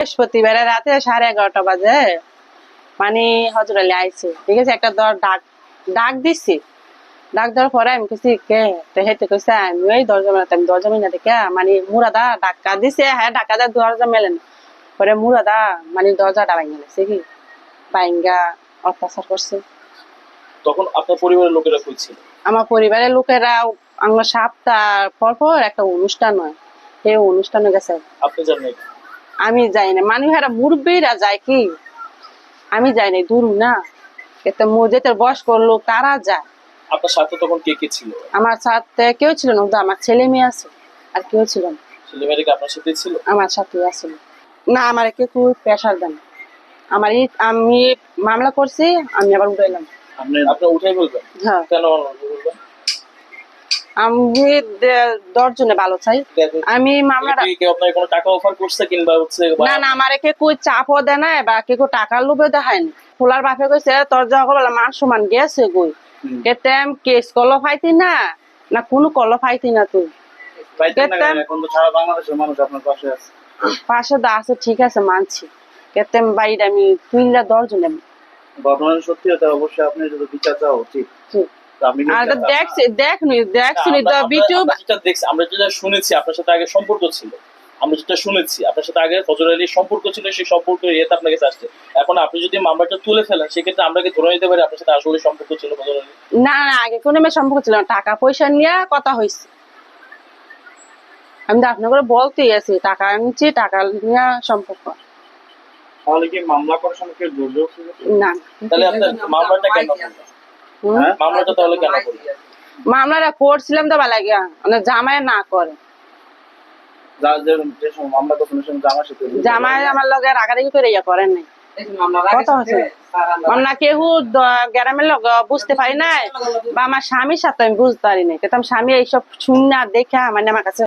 বৃহস্পতিবারে রাতে সাড়ে এগারোটা বাজে। মানে হজর আলী আইছে। ঠিক আছে একটা দর ডাক ডাক দিছি। ডাক দেওয়ার পরে আমি কইছি কে? তো হেতে কইছে আমি ওই দরজা মেলাতে আমি দরজা মিনা দেখে মানে মুরাদা ডাক্কা দিছে হ্যাঁ ডাক্কা দা দরজা মেলেন। পরে মুরাদা মানে দরজাটা ভাঙ্গা গেছে কি? ভাঙ্গা অত্যাচার করছে। তখন আপনার পরিবারের লোকেরা কই ছিল? আমার পরিবারের লোকেরা আমার সপ্তাহ পর পর একটা অনুষ্ঠান হয়। এই অনুষ্ঠানে গেছে। আপনি জানেন আমি যাই না। মানুষ মানুষেরা মুরব্বীরা যায় কি? আমি যাই না দূর না। এতে মসজিদের বয়স্ক লোক তারা যায়? আপনার সাথে তখন কে কে ছিল? আমার সাথে কেউ ছিল না আমার ছেলে মেয়ে আছে আর কেউ ছিল না। ছেলে মেয়েরা কি আপনার সাথে ছিল? আমার সাথে আসলে না আমার কে কেউ খুব প্রেশার দেন আমার এই- আমি মামলা করছি আমি আবার উঠাইলাম। আপনি আপনি উঠাই বলবেন হ্যাঁ। কেন আমি দে- দশজনে ভালো চাই। আমি মামলাটা কি- কি আপনার কোনো টাকা অফার করছে কিংবা হচ্ছে না না আমার কে কই চাপও দেয় না বা কে কই টাকার লোভে দেখায় না খোলার বাপে কইছে তোর যখন বলে মান সমান গেছে কই? কেতেম কেস কল ফাইতি না না কোনো কল ফাইতি না তুই পাইতেন না কেতাম- কেন? এখন তো সারা বাংলাদেশের মানুষ আপনার পাশে আছে। দা আছে ঠিক আছে মানছি। কেতেম বাইরে আমি তুইলা দশজনে ঘটনা সত্যি হতে অবশ্যই আপনি যদি বিচার আর দেখছি দেখনি দেখছিনি তো আমরা- ভিডিও আমরা যেটা দেখছি আমরা যেটা শুনেছি আপনার সাথে আগে সম্পর্ক ছিল। আমরা যেটা শুনেছি আপনার সাথে আগে ফজর আলীর সম্পর্ক ছিল সেই সম্পর্ক ইয়েতে আপনার কাছে আসছে। এখন আপনি যদি মামলাটা তুলে ফেলেন সেক্ষেত্রে আমরা কি ধরে নিতে পারি আপনার সাথে আসলে সম্পর্ক ছিল ফজর আলী? না না আগে কোনো মেয়ে সম্পর্ক ছিল না। টাকা পয়সা নিয়ে কথা হয়েছে। আমি তো আপনার করে বলতেই আছি টাকা আনছি টাকা নিয়ে সম্পর্ক। তাহলে কি মামলা করার সময় কেউ না। তাহলে আপনার মামলাটা কেন? মামলাটা তাহলে কেন করলেন? মামলাটা করছিলাম তো ভালো লাগে মানে জামাই না করে। জামাই আমার লগে রাগারাগি করে ইয়ে করেন নাই। আমরা কেউ গ্রামের লোক বুঝতে পারি নাই বা আমার স্বামীর সাথে আমি বুঝতে পারি নাই কিন্তু স্বামী এইসব শুন না দেখা মানে আমার কাছে